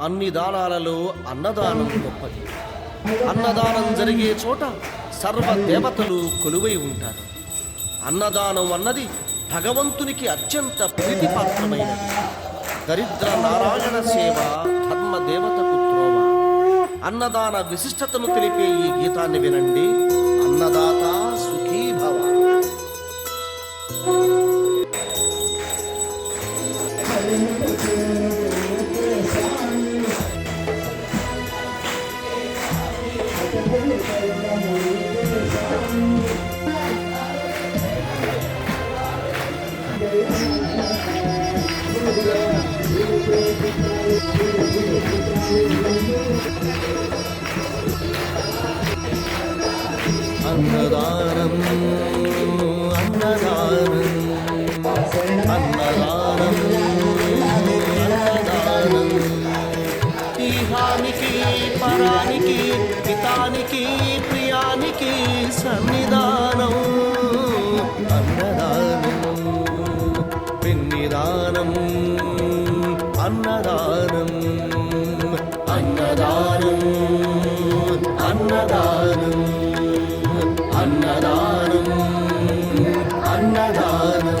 అన్ని దానాలలో అన్నదానం గొప్పది. అన్నదానం జరిగే చోట సర్వ దేవతలు కొలువై ఉంటారు. అన్నదానం అన్నది భగవంతునికి అత్యంత ప్రీతిపాత్రమైనది. దరిద్ర నారాయణ సేవ ధర్మదేవతకు త్రోవ అన్నదాన విశిష్టతను తెలిపే ఈ గీతాన్ని వినండి. అన్నదాత annadanam annadanam. Annadanam. ఈహానికి పరానికి హితానికి ప్రియానికి సన్నిధానం అన్నదానం పిన్నిదానం అన్నదానం అన్నదానం అన్నదానం అన్నదానం అన్నదానం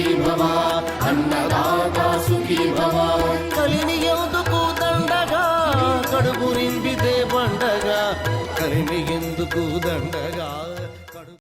సుఖీ భవ అన్నదాత సుఖీ భవ కలిని ఎందుకు దండగా? కడుపు నింపితే పండగా కలిమి ఎందుకు దండగా?